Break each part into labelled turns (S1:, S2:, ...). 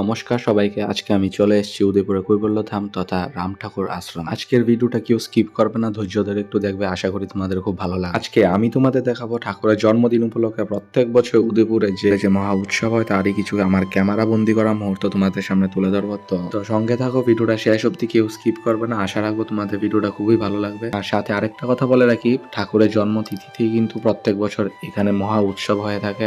S1: নমস্কার সবাইকে, আজকে আমি চলে এসেছি উদয়পুরে কৈবল্য ধাম তথা রাম ঠাকুর আশ্রম। আজকের ভিডিওটা কেউ স্কিপ করবে না, ধৈর্য ধরে একটু দেখবে, আশা করি তোমাদের খুব ভালো লাগে আজকে আমি তোমাদের দেখাবো ঠাকুরের জন্মদিন উপলক্ষে প্রত্যেক বছর উদয়পুরে যে যে মহা উৎসব হয়, তারই কিছু আমার ক্যামেরা বন্দি করা মুহূর্ত তোমাদের সামনে তুলে ধরবো। তো সঙ্গে থাকো, ভিডিওটা শেষ অব্দি কেউ স্কিপ করবে না, আশা রাখব তোমাদের ভিডিওটা খুবই ভালো লাগবে। আর সাথে আরেকটা কথা বলে রাখি, ঠাকুরের জন্মতিথিতেই কিন্তু প্রত্যেক বছর এখানে মহা উৎসব হয়ে থাকে।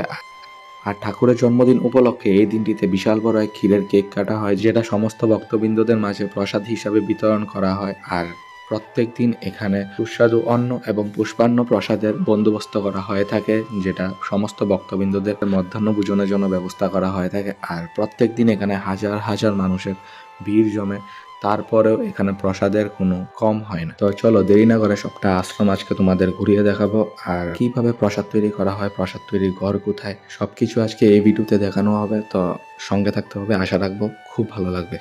S1: আর ঠাকুরের জন্মদিন উপলক্ষে এই দিনটিতে বিশাল বড় এক ক্ষীরের কেক কাটা হয়, যেটা সমস্ত ভক্তবৃন্দদের মাঝে প্রসাদ হিসাবে বিতরণ করা হয়। আর প্রত্যেক দিন এখানে সুস্বাদু অন্ন এবং পুষ্পান্ন প্রসাদের বন্দোবস্ত করা হয়ে থাকে, যেটা সমস্ত ভক্তবৃন্দদের মধ্যাহ্ন ভোজনের জন্য ব্যবস্থা করা হয়ে থাকে। আর প্রত্যেক দিন এখানে হাজার হাজার মানুষের ভিড় জমে তারপরেও এখানে প্রসাদের কোনো কম হয় না। তো চলো, দেরি না করে সবটা আশ্রম আজকে তোমাদের ঘুরিয়ে দেখাবো। আর কীভাবে প্রসাদ তৈরি করা হয়, প্রসাদ তৈরির ঘর কোথায়, সবকিছু আজকে এই ভিডিওতে দেখানো হবে। তো সঙ্গে থাকতে হবে, আশা রাখব খুব ভালো লাগবে।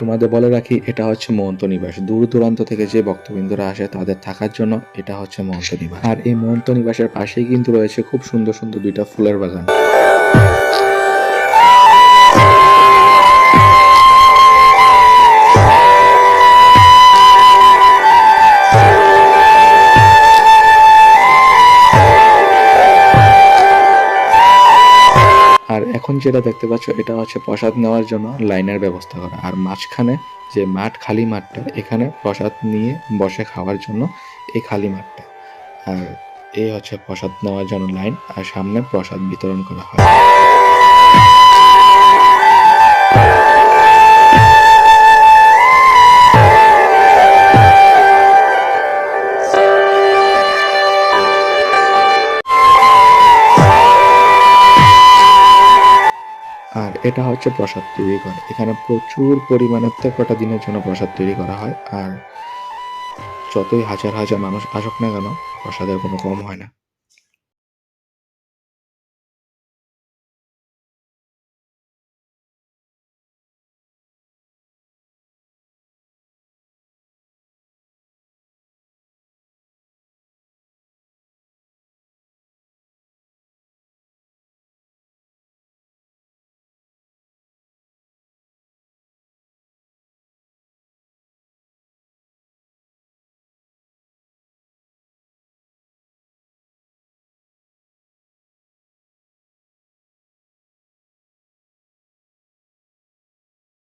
S1: তোমাদের বলে রাখি, এটা হচ্ছে মহন্ত নিবাস। দূর দূরান্ত থেকে যে ভক্তবৃন্দরা আসে, তাদের থাকার জন্য এটা হচ্ছে মহন্ত নিবাস। আর এই মহন্ত নিবাসের পাশেই কিন্তু রয়েছে খুব সুন্দর সুন্দর দুইটা ফুলের বাগান। এখন যেটা দেখতে পাচ্ছ, এটা হচ্ছে প্রসাদ নেওয়ার জন্য লাইনের ব্যবস্থা করা। আর মাঝখানে যে মাঠ, খালি মাঠটা, এখানে প্রসাদ নিয়ে বসে খাওয়ার জন্য এই খালি মাঠটা। আর এই হচ্ছে প্রসাদ নেওয়ার জন্য লাইন, আর সামনে প্রসাদ বিতরণ করা হয়। এটা হচ্ছে প্রসাদ তৈরি করে এখানে প্রচুর পরিমাণে কটা দিনের জন্য প্রসাদ তৈরি করা হয়, আর যতই হাজার হাজার মানুষ আসুক না কেন, প্রসাদের কোনো কম হয় না।